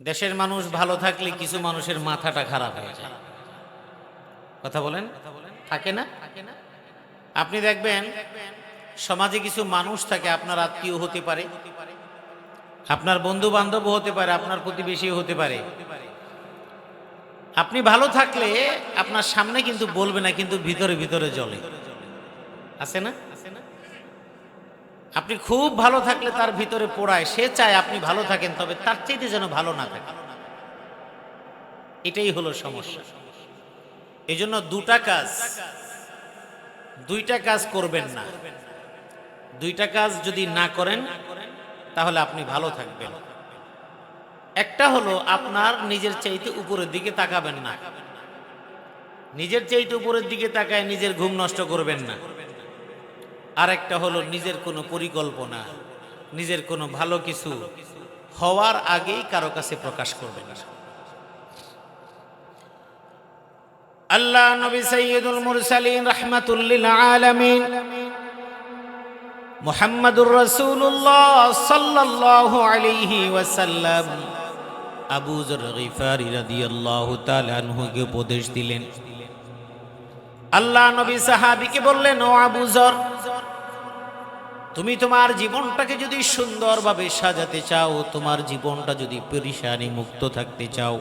দেশের মানুষ ভালো থাকলে কিছু মানুষের মাথাটা খারাপ হয়ে যায়। কথা বলেন? থাকে না? আপনি দেখবেন সমাজে কিছু মানুষ থাকে, আপনার আত্মীয় হতে পারে, আপনার বন্ধু বান্ধব হতে পারে, আপনার প্রতিবেশী হতে পারে। আপনি ভালো থাকলে আপনার সামনে কিন্তু বলবে না, কিন্তু ভিতরে ভিতরে জলে আছে না? আপনি খুব ভালো থাকলে তার ভিতরে পোড়ায়। সে চায় আপনি ভালো থাকেন, তবে তার চাইতে যেন ভালো না থাকে। এটাই হলো সমস্যা। এই জন্য দুটা কাজ, দুইটা কাজ করবেন না। দুইটা কাজ যদি না করেন, তাহলে আপনি ভালো থাকবেন। একটা হলো আপনার নিজের চাইতে উপরের দিকে তাকাবেন না। নিজের চাইতে উপরের দিকে তাকায় নিজের ঘুম নষ্ট করবেন না। আর একটা হলো নিজের কোনো পরিকল্পনা, নিজের কোনো ভালো কিছু হওয়ার আগেই কারও কাছে প্রকাশ করবেন না। আল্লাহ নবী সৈয়দুল মুরসালিন রাহমাতুল্লিল আলামিন মুহাম্মাদুর রাসূলুল্লাহ সাল্লাল্লাহু আলাইহি ওয়াসাল্লাম আবু যর গিফারি রাদিয়াল্লাহু তাআলা আনহুকে উপদেশ দিলেন। আল্লাহ নবী সাহাবীকে বললেন, ও আবু যর তুমি তোমার জীবনটাকে যদি সুন্দরভাবে সাজাতে চাও, তোমার জীবনটা যদি পরিশানি মুক্ত থাকতে চাও,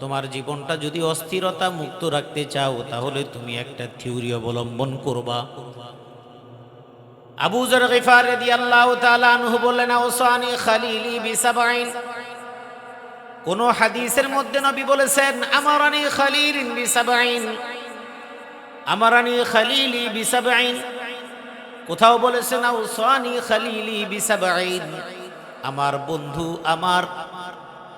তোমার জীবনটা যদি অস্থিরতা মুক্ত রাখতে চাও, তাহলে তুমি একটা থিওরি অবলম্বন করবা। আবু জর গিফার রাদিয়াল্লাহু তাআলা আনহু বললেন ওসানি খালিলি বিসাবাইন কোন হাদিসের মধ্যে নবী বলেছেন, আমারানি খালিলিন বিসাবাইন আমারানি খালিলি বিসাবাইন কোথাও বলেছেন ওসানি খালিলি বিসাবাইন আমার বন্ধু আমার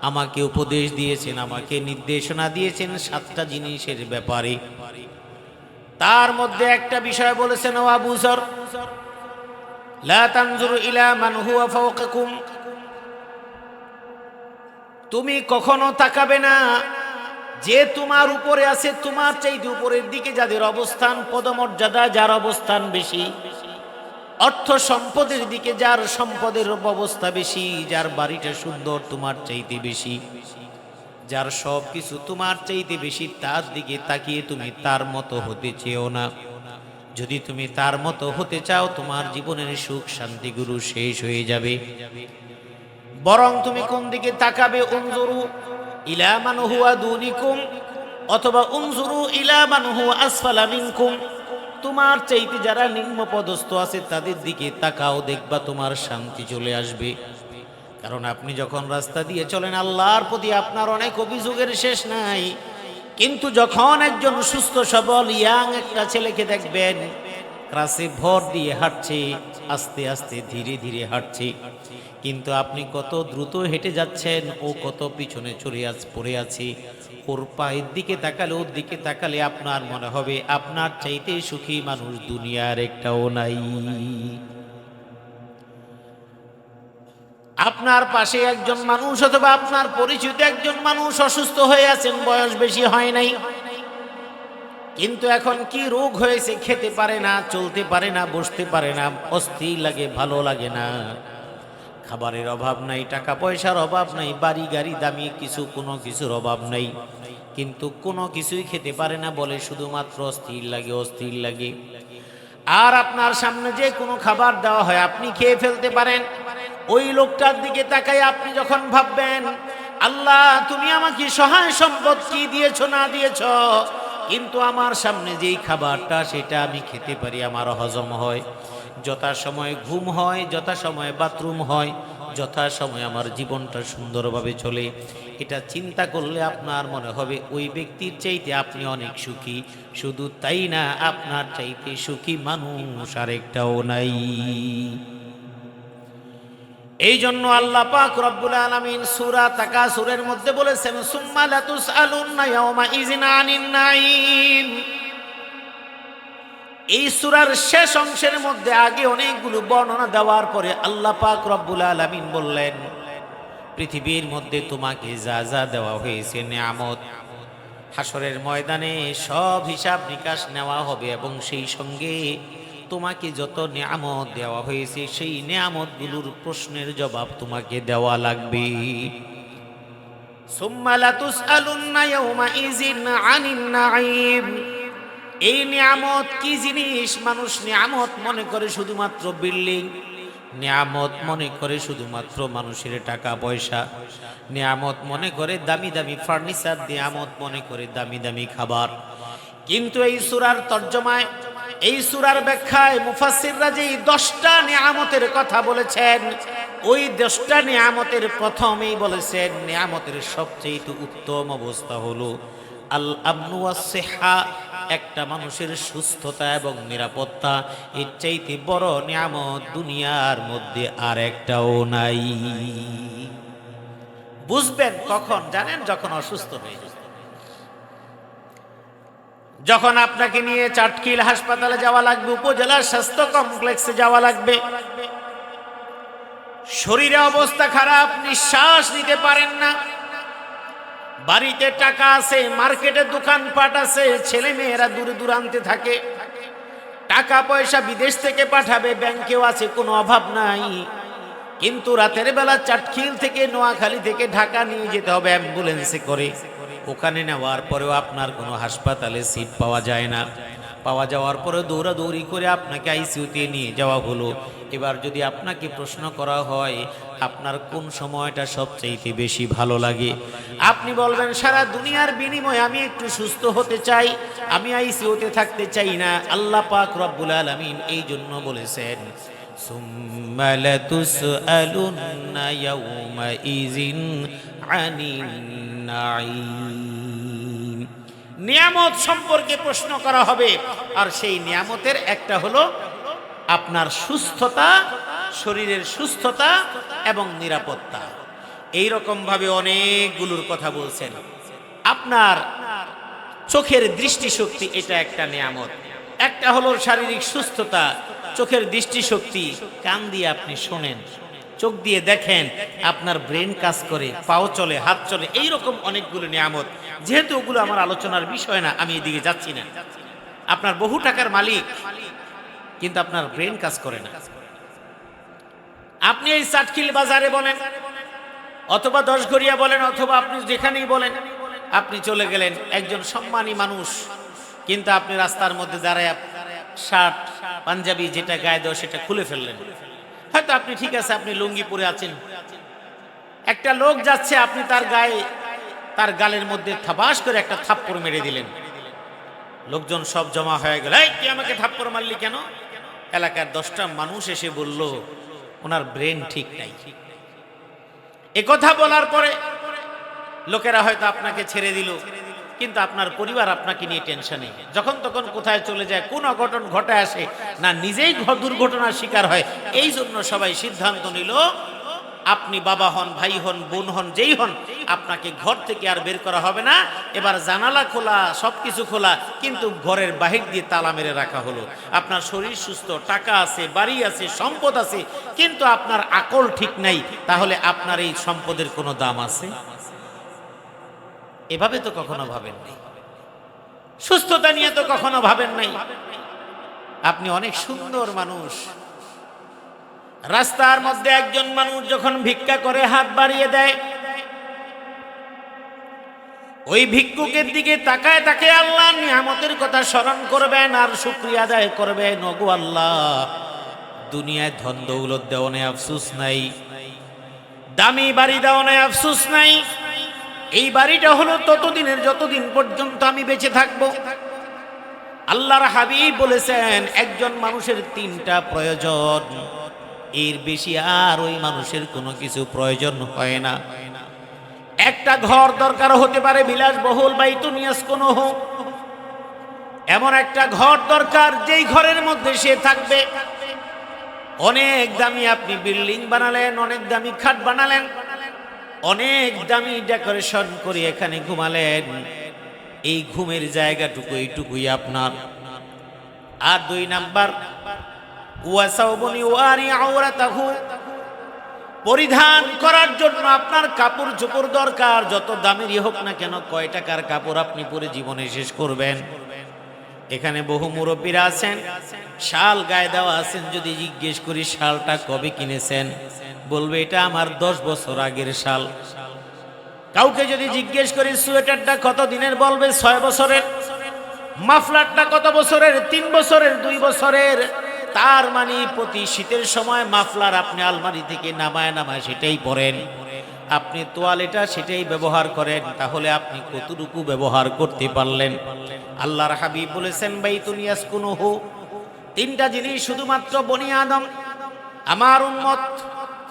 আমাকে উপদেশ দিয়েছেন, আমাকে নির্দেশনা দিয়েছেন সাতটা জিনিসের ব্যাপারে। তার মধ্যে একটা বিষয় বলেছেন, ও আবু জর লা তানজুরু ইলা মান হুয়া ফাওকাকুম। তুমি কখনো তাকাবে না যে তোমার উপরে আছে, তোমার চাইতে উপরের দিকে যাদের অবস্থান, পদমর্যাদা, যার অবস্থান বেশি। অর্থ সম্পদের দিকে যার সম্পদের অবস্থা বেশি, যার বাড়িটা সুন্দর তোমার চাইতে বেশি। যার সব কিছু তোমার চাইতে বেশি, তার দিকে তাকিয়ে তুমি তার মতো হতে চেও না। যদি তুমি তার মতো হতে চাও, তোমার জীবনের সুখ শান্তি গুরু শেষ হয়ে যাবে। বরং তুমি কোন দিকে তাকাবে, উনজুরু ইলা মান হুয়া দুনিকুম অথবা উনজুরু ইলা মান হুয়া আসফালা মিনকুম। তোমার চাইতে যারা নিম্ন পদস্থ আছে তাদের দিকে তাকাও, দেখবা তোমার শান্তি চলে আসবে। কারণ আপনি যখন রাস্তা দিয়ে চলেন, আল্লাহর প্রতি আপনার অনেক অভিযোগের শেষ নাই। কিন্তু যখন একজন সুস্থ, সবল, ইয়াং একটা ছেলেকে দেখবেন ক্রাসে ভর দিয়ে হাঁটছে, আস্তে আস্তে ধীরে ধীরে হাঁটছে। কিন্তু আপনি কত দ্রুত হেঁটে যাচ্ছেন, ও কত পিছনে চলে আজ পড়ে আছে। ওর পায়ের দিকে তাকালে ওর দিকে তাকালে আপনার মনে হবে, আপনার চাইতে সুখী মানুষ দুনিয়ার একটাও নাই। আপনার পাশে একজন মানুষ অথবা আপনার পরিচিত একজন মানুষ অসুস্থ হয়ে আছেন, বয়স বেশি হয় নাই। কিন্তু এখন কি রোগ হয়েছে খেতে পারে না, চলতে পারে না, বসতে পারে না, অস্থির লাগে, ভালো লাগে না। খাবারের অভাব নাই টাকা পয়সার অভাব নাই, বাড়ি, গাড়ি, দামি কিছু, কোনো কিছুর অভাব নাই। কিন্তু কোনো কিছুই খেতে পারে না বলে শুধুমাত্র অস্থির লাগে অস্থির লাগে। আর আপনার সামনে যে কোনো খাবার দেওয়া হয়, আপনি খেয়ে ফেলতে পারেন। ওই লোকটার দিকে তাকাই আপনি যখন ভাববেন, আল্লাহ, তুমি আমাকে সহায় সম্পদ কি দিয়েছ, না দিয়েছ? কিন্তু আমার সামনে যেই খাবারটা, সেটা আমি খেতে পারি, আমার হজম হয়। যথা সময় ঘুম হয় যথা সময় বাথরুম হয় যথা সময় আমার জীবনটা সুন্দরভাবে চলে। এটা চিন্তা করলে আপনার মনে হবে, ওই ব্যক্তির চাইতে আপনি অনেক সুখী। শুধু তাই না, আপনার চাইতে সুখী মানুষ আরেকটাও নাই। এই জন্য আল্লাহ পাক রব্বুল আলামিন সূরা তাকাসুরের মধ্যে বলেছেন, সুম্মা লাতুসআলুন্না ইয়াওমা ইযিন আনিন নাঈম। এই সুরার শেষ অংশের মধ্যে আগে অনেকগুলো বর্ণনা দেওয়ার পরে আল্লাহ পাক রব্বুল আলামিন বললেন, পৃথিবীর মধ্যে তোমাকে যা যা দেওয়া হয়েছে নিয়ামত হাসরের ময়দানে সব হিসাব নিকাশ নেওয়া হবে এবং সেই সঙ্গে তোমাকে যত নিয়ামত দেওয়া হয়েছে সেই নিয়ামতগুলোর প্রশ্নের জবাব তোমাকে দেওয়া লাগবে। সুম্মা লাতুসআলুন্না ইয়াউমাইযিন আনিন নাঈম। এই নিয়ামত কি জিনিস? মানুষ নিয়ামত মনে করে শুধুমাত্র বিল্ডিং, নিয়ামত মনে করে শুধুমাত্র মানুষের টাকা পয়সা, নিয়ামত মনে করে দামি দামি ফার্নিচার, নিয়ামত মনে করে দামি দামি খাবার। কিন্তু এই সুরার তর্জমায়, এই সুরার ব্যাখ্যায় মুফাসসিররা যে দশটা নিয়ামতের কথা বলেছেন, ওই দশটা নিয়ামতের প্রথমেই বলেছেন, নিয়ামতের সবচেয়ে উত্তম অবস্থা হলো আল আমনু সেহা একটা মানুষের সুস্থতা এবং নিরাপত্তা, এর চাইতে বড় নিয়ামত দুনিয়ার মধ্যে আর একটাও নাই। বুঝবেন কখন, জানেন যখন অসুস্থ হয়ে যখন আপনাকে নিয়ে চাটকিল হাসপাতালে যাওয়া লাগবে, উপজেলার স্বাস্থ্য কমপ্লেক্সে যাওয়া লাগবে। শরীরে অবস্থা খারাপ, নিঃশ্বাস নিতে পারেন না। বাড়িতে টাকা আছে, মার্কেটে দোকানপাট আছে ছেলে মেয়েরা দূরে দূরান্তে থাকে। টাকা পয়সা বিদেশ থেকে পাঠাবে, ব্যাংকেও আছে, কোনো অভাব নাই। কিন্তু রাতের বেলা চাটখিল থেকে, নোয়াখালী থেকে ঢাকা নিয়ে যেতে হবে অ্যাম্বুলেন্সে করে। ওখানে নেওয়ার পরেও আপনার কোনো হাসপাতালে সিট পাওয়া যায় না। পাওয়া যাওয়ার পরে দৌড়াদৌড়ি করে আপনাকে আইসিউতে নিয়ে যাওয়া হলো। এবার যদি আপনাকে প্রশ্ন করা হয়, আপনার কোন সময়টা সবচেয়ে বেশি ভালো লাগে? আপনি বলবেন, সারা দুনিয়ার বিনিময়ে আমি একটু সুস্থ হতে চাই, আমি আইসিউতে থাকতে চাই না। আল্লাহ পাক রব্বুল আলমিন এই জন্য বলেছেন সুম্মালতুসআলুন্না ইয়াউমাইযিন নাই নিয়ামত সম্পর্কে প্রশ্ন করা হবে। আর সেই নিয়ামতের একটা হলো আপনার সুস্থতা, শরীরের সুস্থতা এবং নিরাপত্তা। এই ভাবে অনেকগুলোর কথা বলছেন। আপনার চোখের দৃষ্টিশক্তি এটা একটা নিয়ামত। একটা হলো শারীরিক সুস্থতা, চোখের দৃষ্টিশক্তি। কান দিয়ে আপনি শোনেন। চোখ দিয়ে দেখেন আপনার ব্রেন কাজ করে, পাও চলে, হাত চলে এই রকম অনেকগুলো নিয়ামত। যেহেতু ওগুলো আমার আলোচনার বিষয় না, আমি এদিকে যাচ্ছি না। আপনার বহু টাকার মালিক, কিন্তু আপনার ব্রেন কাজ করে না। আপনি এই চাটকিল বাজারে বলেন, অথবা দশগড়িয়া বলেন, অথবা আপনি যেখানেই বলেন, আপনি চলে গেলেন একজন সম্মানী মানুষ, কিন্তু আপনি রাস্তার মধ্যে দাঁড়ায়, শার্ট, পাঞ্জাবি যেটা গায়ে দেওয়া সেটা খুলে ফেললেন। হয়তো আপনি ঠিক আছে, আপনি লুঙ্গি পরে আছেন। একটা লোক যাচ্ছে, আপনি তার গায়ে, তার গালের মধ্যে থাবাস করে একটা থাপ্পড় মেরে দিলেন। লোকজন সব জমা হয়ে গেল, এই, তুই আমাকে থাপ্পড় মারলি কেন? এলাকার দশটা মানুষ এসে বলল, ওনার ব্রেন ঠিক নাই। এ কথা বলার পরে লোকেরা হয়তো আপনাকে ছেড়ে দিল। কিন্তু আপনার পরিবার আপনাকে নিয়ে টেনশনে। যখন তখন কোথায় চলে যায়, কোন অঘটন ঘটে আসে, না নিজেই দুর্ঘটনার শিকার হয়, এই জন্য সবাই সিদ্ধান্ত নিল, আপনি বাবা হন, ভাই হন, বোন হন, যেই হন, আপনাকে ঘর থেকে আর বের করা হবে না। এবার জানালা খোলা, সবকিছু খোলা, কিন্তু ঘরের বাহির দিয়ে তালা মেরে রাখা হলো। আপনার শরীর সুস্থ, টাকা আছে, বাড়ি আছে, সম্পদ আছে, কিন্তু আপনার আকল ঠিক নাই। তাহলে আপনার এই সম্পদের কোনো দাম আছে? এভাবে তো কখনো ভাবেন নাই। সুস্থতা নিয়ে তো কখনো ভাবেন নাই। আপনি অনেক সুন্দর মানুষ। রাস্তার মধ্যে একজন মানুষ যখন ভিক্ষা করে হাত বাড়িয়ে দেয়, ওই ভিক্ষুকের দিকে তাকায় তাকে আল্লাহ নিয়ামতের কথা স্মরণ করবেন আর শুক্রিয়া আদায় করবেন। নগু আল্লাহ, দুনিয়ায় ধন দৌলত দেওয়ানে আফসুস নাই। দামি বাড়ি দেওয়ানে আফসুস নাই। এই বাড়িটা হলো ততদিনের, যতদিন পর্যন্ত আমি বেঁচে থাকব। আল্লাহর হাবিব বলেছেন, একজন মানুষের তিনটা প্রয়োজন। এর বেশি আর ওই মানুষের কোনো কিছু প্রয়োজন হয় না। একটা ঘর দরকার হতে পারে, বিলাসবহুল বা ইতুনিয়াস কোনো হোক। এমন একটা ঘর দরকার, যেই ঘরের মধ্যে সে থাকবে। অনেক দামি আপনি বিল্ডিং বানালেন, অনেক দামি খাট বানালেন। অনেক দামি ডেকোরেশন করে এখানে ঘুমালেন। এই ঘুমের জায়গাটুকু, এইটুকুই আপনার। আর দুই নাম্বার পরিধান করার জন্য আপনার কাপড় চোপড় দরকার। যত দামেরই হোক না কেন, কয় টাকার কাপড় আপনি পরে জীবনে শেষ করবেন। এখানে বহু মুরব্বীরা আছেন। শাল গায়ে দেওয়া আছেন, যদি জিজ্ঞেস করি, শালটা কবে কিনেছেন? বলবে, এটা আমার দশ বছর আগের সাল। কাউকে যদি জিজ্ঞেস করি, সোয়েটারটা কত দিনের? বলবে, ছয় বছরের। মাফলারটা কত বছরের? তিন বছরের, দুই বছরের। তার মানে প্রতি শীতের সময় মাফলার আপনি আলমারি থেকে নামায় নামায় সেটাই পরেন। আপনি তোয়ালেটা সেটাই ব্যবহার করেন, তাহলে আপনি কতটুকু ব্যবহার করতে পারলেন? আল্লাহর হাবিব বলেছেন ভাই তুনিয়াস কোনো তিনটা জিনিস শুধুমাত্র বনি আদম, আমার উন্মত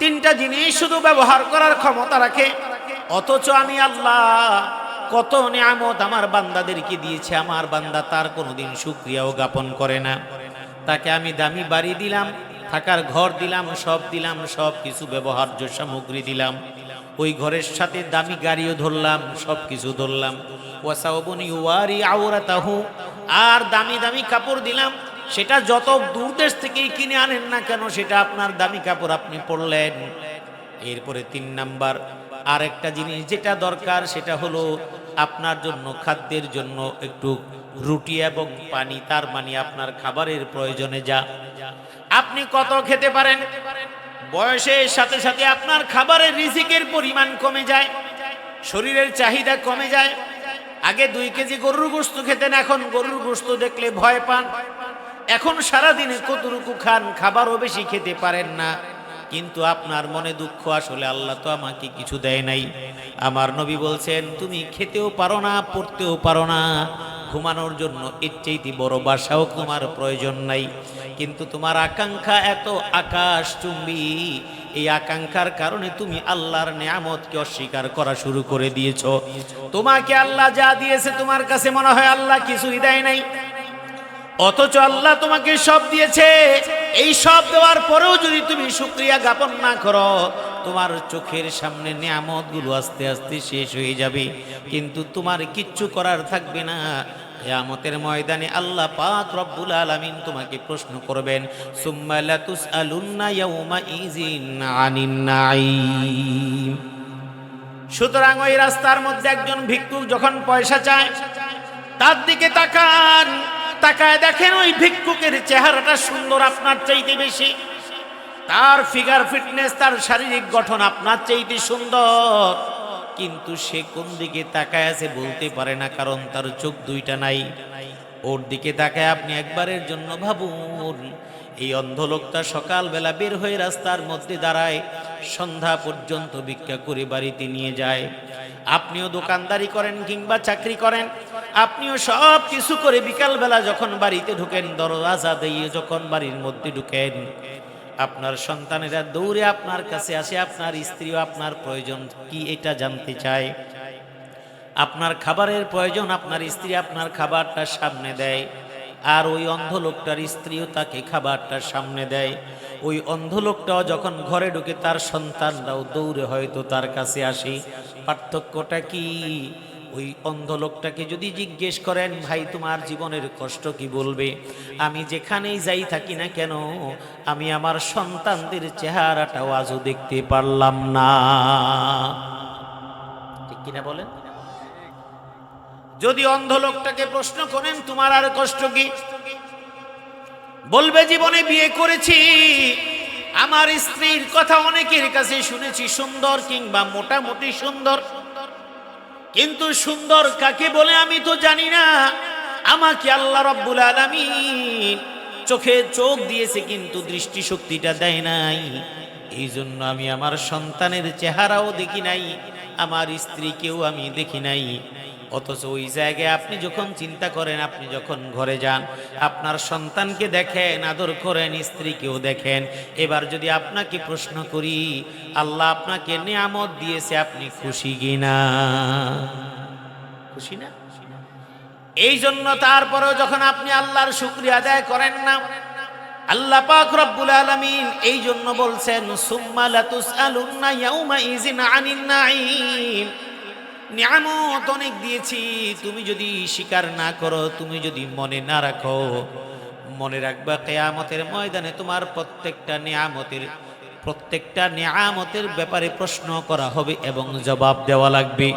তিনটা জিনিস শুধু ব্যবহার করার ক্ষমতা রাখে। অথচ আমি আল্লাহ, কত নিয়ামত আমার বান্দাদেরকে দিয়েছে। আমার বান্দা তার কোনোদিন সুক্রিয়াও জ্ঞাপন করে না। তাকে আমি দামি বাড়ি দিলাম, থাকার ঘর দিলাম, সব দিলাম, সব কিছু ব্যবহার্য সামগ্রী দিলাম। ওই ঘরের সাথে দামি গাড়িও ধরলাম, সব কিছু ধরলাম। ওয়াসাউবনি ওয়ারি আওরাতাহু, আর দামি দামি কাপড় দিলাম সেটা যত দূর দেশ থেকেই কিনে আনেন না কেন, সেটা আপনার দামি কাপড় আপনি পরলেন। এরপরে তিন নাম্বার, আরেকটা জিনিস যেটা দরকার, সেটা হলো আপনার জন্য, খাদ্যের জন্য একটু রুটি এবং পানি, তার মানে আপনার খাবারের প্রয়োজনে যা। আপনি কত খেতে পারেন? বয়সের সাথে সাথে আপনার খাবারের রিজিকের পরিমাণ কমে যায়, শরীরের চাহিদা কমে যায়। আগে দুই কেজি গরুর গোস্ত খেতেন, এখন গরুর গোস্ত দেখলে ভয় পান। এখন সারা দিনে কতটুকু খান, খাবারও বেশি খেতে পারেন না। কিন্তু আপনার মনে দুঃখ, আসলে আল্লাহ তো আমাকে কিছু দেয় নাই। আমার নবী বলছেন, তুমি খেতেও পারো না, পড়তেও পারো না। ঘুমানোর জন্য এর চাইতে বড় বাসাও তোমার প্রয়োজন নাই। কিন্তু তোমার আকাঙ্ক্ষা এত আকাশ চুম্বি এই আকাঙ্ক্ষার কারণে তুমি আল্লাহর নিয়ামতকে অস্বীকার করা শুরু করে দিয়েছ। তোমাকে আল্লাহ যা দিয়েছে, তোমার কাছে মনে হয় আল্লাহ কিছুই দেয় নাই। অথচ আল্লাহ তোমাকে সব দিয়েছে। এই সব দেওয়ার পরেও যদি তুমি শুক্রিয়া জ্ঞাপন না করো, তোমার চোখের সামনে নিয়ামতগুলো আস্তে আস্তে শেষ হয়ে যাবে। কিন্তু তোমার কিচ্ছু করার থাকবে না। কিয়ামতের ময়দানে আল্লাহ পাক রব্বুল আলামিন তোমাকে প্রশ্ন করবেন, সুম্মা লাতুসআলুন্না ইয়াউমা ইযিন আনিন নাঈম? সুতরাং ওই রাস্তার মধ্যে একজন ভিক্ষুক যখন পয়সা চায়, তার দিকে তাকান। তাকায় দেখেন ওই ভিক্ষুকের চেহারাটা সুন্দর, আপনার চাইতে বেশি। তার ফিগার ফিটনেস তার শারীরিক গঠন আপনার চাইতে সুন্দর। কিন্তু সে কোন দিকে তাকায় আছে বলতে পারে না, কারণ তার চোখ দুইটা নাই। ওর দিকে তাকায় আপনি একবারের জন্য ভাবুন, এই অন্ধ লোকটা সকালবেলা বের হয়ে রাস্তার মধ্যে দাঁড়ায়, সন্ধ্যা পর্যন্ত ভিক্ষা করে বাড়িতে নিয়ে যায়। আপনিও দোকানদারি করেন কিংবা চাকরি করেন আপনিও সব কিছু করে বিকালবেলা যখন বাড়িতে ঢুকেন দরজা দিয়ে যখন বাড়ির মধ্যে ঢুকেন, আপনার সন্তানেরা দৌড়ে আপনার কাছে আসে, আপনার স্ত্রীও আপনার প্রয়োজন, কি এটা জানতে চায়? আপনার খাবারের প্রয়োজন, আপনার স্ত্রী আপনার খাবারটা সামনে দেয়, আর ওই অন্ধ লোকটার স্ত্রীও তাকে খাবারটা সামনে দেয়। ওই অন্ধ লোকটাও যখন ঘরে ঢুকে, তার সন্তানরাও দৌড়ে হয়তো তার কাছে আসে। পার্থক্যটা কি? ওই অন্ধ লোকটাকে যদি জিজ্ঞেস করেন, ভাই, তোমার জীবনের কষ্ট কি বলবে? আমি যেখানেই যাই থাকি না কেন, আমি আমার সন্তানদের চেহারাটাও আজও দেখতে পারলাম না। ঠিক কিনা বলেন? যদি অন্ধ লোকটাকে প্রশ্ন করেন, তোমার আর কষ্ট কি? বলবে, জীবনে বিয়ে করেছি। আমার স্ত্রীর কথা অনেকের কাছে শুনেছি, সুন্দর কিংবা মোটামুটি সুন্দর। কিন্তু সুন্দর কাকে বলে আমি তো জানি না। আমাকে আল্লাহ রব্বুল আলমিন চোখে চোখ দিয়েছে কিন্তু দৃষ্টিশক্তিটা দেয় নাই। এই জন্য আমি আমার সন্তানের চেহারাও দেখি নাই, আমার স্ত্রীকেও আমি দেখি নাই। অথচ ওই জায়গায় আপনি যখন চিন্তা করেন, আপনি যখন ঘরে যান, আপনার সন্তানকে দেখেন, আদর করেন, স্ত্রীকেও দেখেন। এবার যদি আপনাকে প্রশ্ন করি, আল্লাহ আপনাকে নিয়ামত দিয়েছে, আপনি খুশি কিনা? খুশি না? এই জন্য তারপরেও যখন আপনি আল্লাহর শুক্রিয়া আদায় করেন না, আল্লাহ পাক রব্বুল আলামিন এই জন্য বলছেন, সুম্মা লাতুসআলুন্না ইয়াউমা ইযিন আনিন নাঈম। নিয়ামত অনেক দিয়েছি। তুমি যদি স্বীকার না করো, তুমি যদি মনে না রাখো, মনে রাখবা কেয়ামতের ময়দানে তোমার প্রত্যেকটা নিয়ামতের প্রত্যেকটা নিয়ামতের ব্যাপারে প্রশ্ন করা হবে এবং জবাব দেওয়া লাগবে।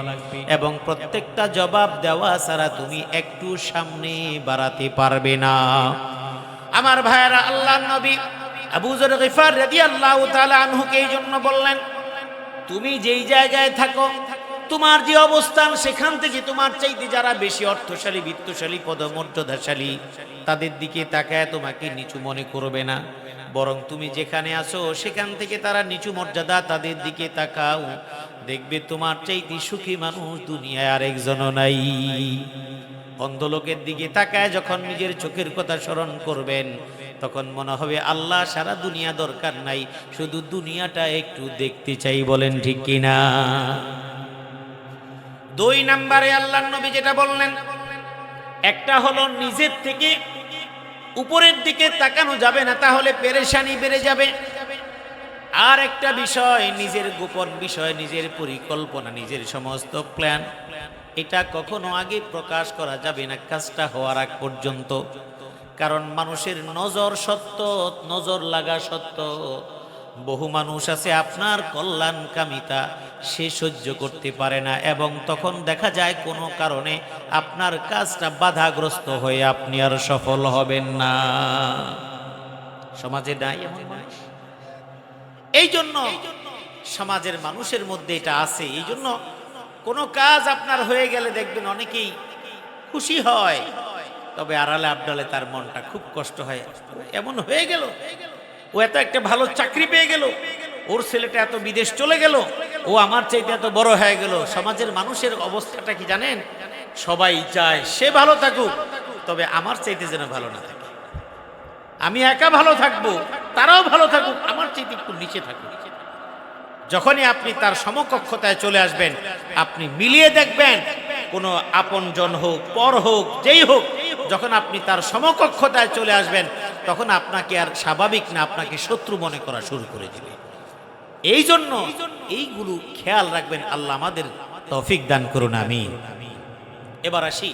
এবং প্রত্যেকটা জবাব দেওয়া ছাড়া তুমি একটু সামনে বাড়াতে পারবে না। আমার ভাইয়েরা আল্লাহ নবী আবু জর গিফার রাদিয়াল্লাহু তাআলা আনহুকে এই জন্য বললেন, তুমি যেই জায়গায় থাকো তোমার যে অবস্থান, সেখান থেকে তোমার চাইতে যারা বেশি অর্থশালী, বিত্তশালী, পদমর্যাদাশালী, তাদের দিকে তাকায় তোমাকে নিচু মনে করবে না। বরং তুমি যেখানে আছো, সেখান থেকে তারা নিচু মর্যাদা তাদের দিকে তাকাও। দেখবে তোমার চাইতে সুখী মানুষ দুনিয়ায় আরেকজনও নাই। অন্ধলোকের দিকে তাকায় যখন নিজের চোখের কথা স্মরণ করবেন, তখন মনে হবে, আল্লাহ, সারা দুনিয়া দরকার নাই, শুধু দুনিয়াটা একটু দেখতে চাই বলেন ঠিক কিনা? দুই নাম্বারে আল্লাহ নবী যেটা বললেন, একটা হলো নিজের থেকে উপরের দিকে তাকানো যাবে না, তাহলে পেরেশানি বেড়ে যাবে। আর একটা বিষয়, নিজের গোপন বিষয়, নিজের পরিকল্পনা, নিজের সমস্ত প্ল্যান, এটা কখনো আগে প্রকাশ করা যাবে না, কাজটা হওয়ার আগ পর্যন্ত। কারণ মানুষের নজর সত্য, নজর লাগা সত্য। বহু মানুষ আছে, আপনার কল্যাণ কামিতা সে সহ্য করতে পারে না এবং তখন দেখা যায় কোনো কারণে আপনার কাজটা বাধাগ্রস্ত হয়ে আপনি আর সফল হবেন না। সমাজে নাই এই জন্য সমাজের মানুষের মধ্যে এটা আছে এই জন্য কোনো কাজ আপনার হয়ে গেলে দেখবেন অনেকেই খুশি হয়, তবে আড়ালে আবডালে তার মনটা খুব কষ্ট হয়। এমন হয়ে গেল ও এত একটা ভালো চাকরি পেয়ে গেল। ওর ছেলেটা এত বিদেশ চলে গেল। ও আমার চাইতে এত বড় হয়ে গেল। সমাজের মানুষের অবস্থাটা কি জানেন? সবাই চায় সে ভালো থাকুক, তবে আমার চাইতে যেন ভালো না থাকে। আমি একা ভালো থাকব, তারাও ভালো থাকুক, আমার চাইতে একটু নিচে থাকুক। যখনই আপনি তার সমকক্ষতায় চলে আসবেন, আপনি মিলিয়ে দেখবেন, কোনো আপনজন হোক, পর হোক, যেই হোক, যখন আপনি তার সমকক্ষতায় চলে আসবেন তখন আপনাকে আর স্বাভাবিক না, আপনাকে শত্রু মনে করা শুরু করে দিবে। এই জন্য এইগুলো খেয়াল রাখবেন, আল্লাহ আমাদের তৌফিক দান করুন আমি এবার আসি।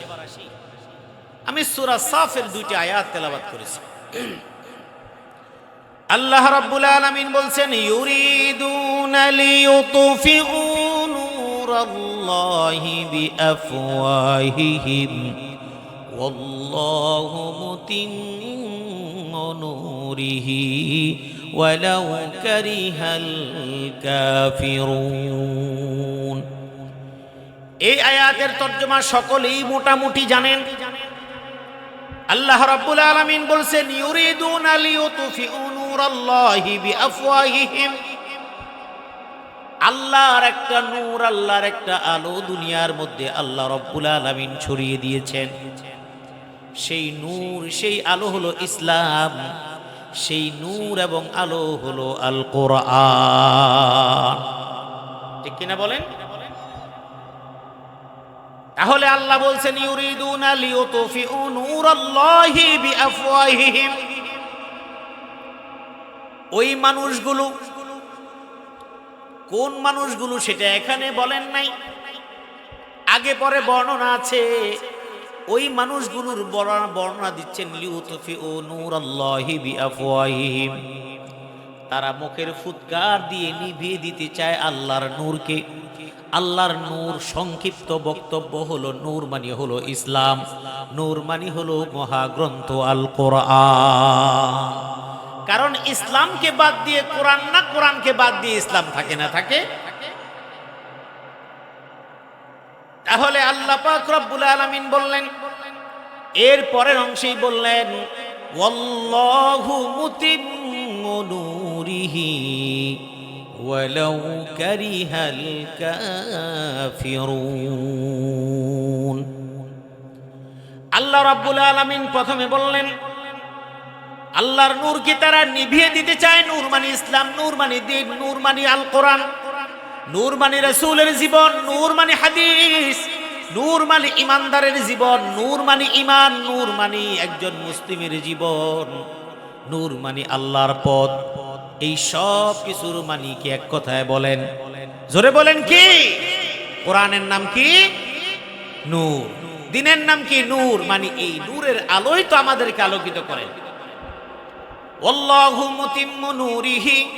আমি সুরা সাফের দুইটি আয়াত তেলাবাত করেছি। আল্লাহ রাব্বুল আলামিন বলছেন, ইউরিদুনা লিয়ুতফিউ নূরাল্লাহি বিআফওয়াহিহিম। ওয়াল্লাহু মুতিম্মু নূরিহি ওয়ালাউ কারিহাল কাফিরুন এই আয়াতের তর্জমা সকলেই মোটামুটি জানেন। আল্লাহ রাব্বুল আলামিন বলছেন, ইউরিদুনা লিয়ুতফিউ নূরাল্লাহি বিআফওয়াহিহিম। আল্লাহর একটা নূর, আল্লাহর একটা আলো দুনিয়ার মধ্যে আল্লাহ রব্বুল আলামিন ছড়িয়ে দিয়েছেন। সেই নূর, সেই আলো হলো ইসলাম। সেই নূর এবং আলো হলো আল কোরআন ঠিক কিনা বলেন? তাহলে আল্লাহ বলছেন, ইউরিদুনা লিয়ুতফিউ নূরাল্লাহি বিআফওয়াহিহিম। ওই মানুষগুলো, কোন মানুষগুলো সেটা এখানে বলেন নাই। আগে পরে বর্ণনা আছে। ওই মানুষগুলোর বর্ণনা দিচ্ছেন, লিউতফিউ নূরাল্লাহি বিআফওয়াহিহিম। তারা মুখের ফুৎকার দিয়ে নিভিয়ে দিতে চায় আল্লাহর নূরকে। আল্লাহর নূর সংক্ষিপ্ত বক্তব্য হলো, নূর মানে হলো ইসলাম, নূর মানে হলো মহাগ্রন্থ আল কোরআন কারণ ইসলামকে বাদ দিয়ে কোরআন না, কোরআনকে বাদ দিয়ে ইসলাম থাকে না, থাকে? তাহলে আল্লাহ পাক রব্বুল আলামিন বললেন, এর পরের অংশেই বললেন, ওয়াল্লাহু মুতিম্মু নূরিহি, ওয়ালাউ কারিহাল কাফিরুন। আল্লাহ রাব্বুল আলামিন প্রথমে বললেন, আল্লাহর নূর কি তারা নিভিয়ে দিতে চায়, নূর মানে ইসলাম, নূর মানে দিন, নূর মানে আল কোরআন। নূর মানে রসুলের জীবন নূর মানে হাদিস নূর মানে ইমানদারের জীবন নূর মানে ইমান নূর মানে একজন মুসলিমের জীবন নূর মানে আল্লাহর পথ। এই সব কিছুর মানি কি এক কথায় বলেন? জোরে বলেন কি? কোরআনের নাম কি? নূর। দিনের নাম কি? নূর। মানে এই নূরের আলোই তো আমাদেরকে আলোকিত করে। অল্লাহু মুতিম্মু নূরিহি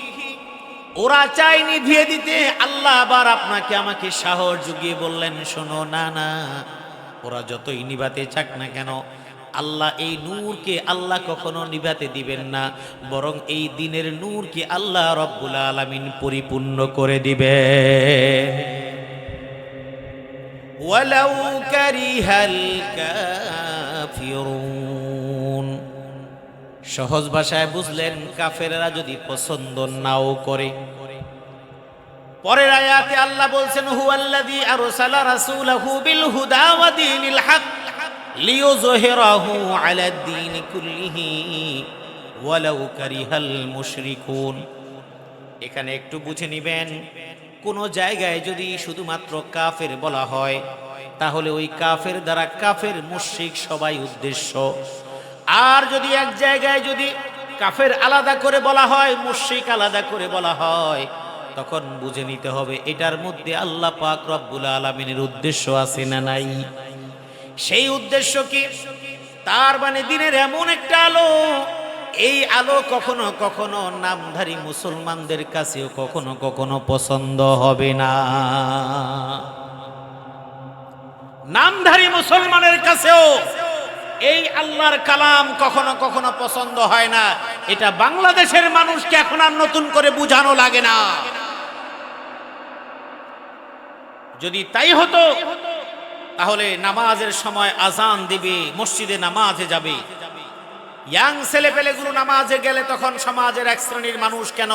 ওরা চাইনি ধিয়ে দিতে। আল্লাহ আবার আপনাকে আমাকে সাহস জুগিয়ে বললেন, শোনো, না না, ওরা যতই নিভাতে চাক না কেন, আল্লাহ এই নূরকে আল্লাহ কখনো নিভাতে দিবেন না, বরং এই দিনের নূরকে আল্লাহ রব্বুল আলমিন পরিপূর্ণ করে দিবে ওয়ালাউ কারিহাল কাফিরুন। সহজ ভাষায় বুঝলেন, কাফেররা যদি পছন্দ নাও করে। পরের আয়াতে আল্লাহ বলছেন, হুয়াল্লাযী আরসালা রাসূলাহু বিল হুদা ওয়া দীনিল হক লিইয়ুযহিরাহু আলাদ দীন কুল্লিহি ওয়ালাউ কারিহাল মুশরিকুন। এখানে একটু বুঝে নিবেন, কোন জায়গায় যদি শুধুমাত্র কাফের বলা হয়, তাহলে ওই কাফের দ্বারা কাফের মুশরিক সবাই উদ্দেশ্য। আর যদি এক জায়গায় যদি কাফের আলাদা করে বলা হয়, মুশরিক আলাদা করে বলা হয়, তখন বুঝে নিতে হবে এটার মধ্যে আল্লাহ পাক রব্বুল আলমিনের উদ্দেশ্য আছে না নাই। সেই উদ্দেশ্য কি? তার মানে দিনের এমন একটা আলো, এই আলো কখনো কখনো নামধারী মুসলমানদের কাছেও কখনো কখনো পছন্দ হবে না। নামধারী মুসলমানের কাছেও এই আল্লাহর কালাম কখনো কখনো পছন্দ হয় না। এটা বাংলাদেশের মানুষকে এখন আর নতুন করে বুঝানো লাগে না। যদি তাই হতো, তাহলে নামাজের সময় আজান দিবে, মসজিদে নামাজে যাবে। ইয়াং ছেলে পেলেগুলো নামাজে গেলে তখন সমাজের এক শ্রেণির মানুষ কেন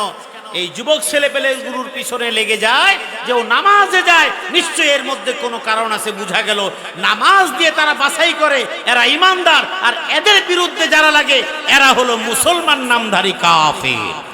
এই যুবক ছেলে গুরুর পিছনে লেগে যায়, যে ও নামাজে যায়, নিশ্চয়ই এর মধ্যে কোনো কারণ আছে, বুঝা গেল। নামাজ দিয়ে তারা বাছাই করে, এরা ইমানদার, আর এদের বিরুদ্ধে যারা লাগে, এরা হলো মুসলমান নামধারী কাফের।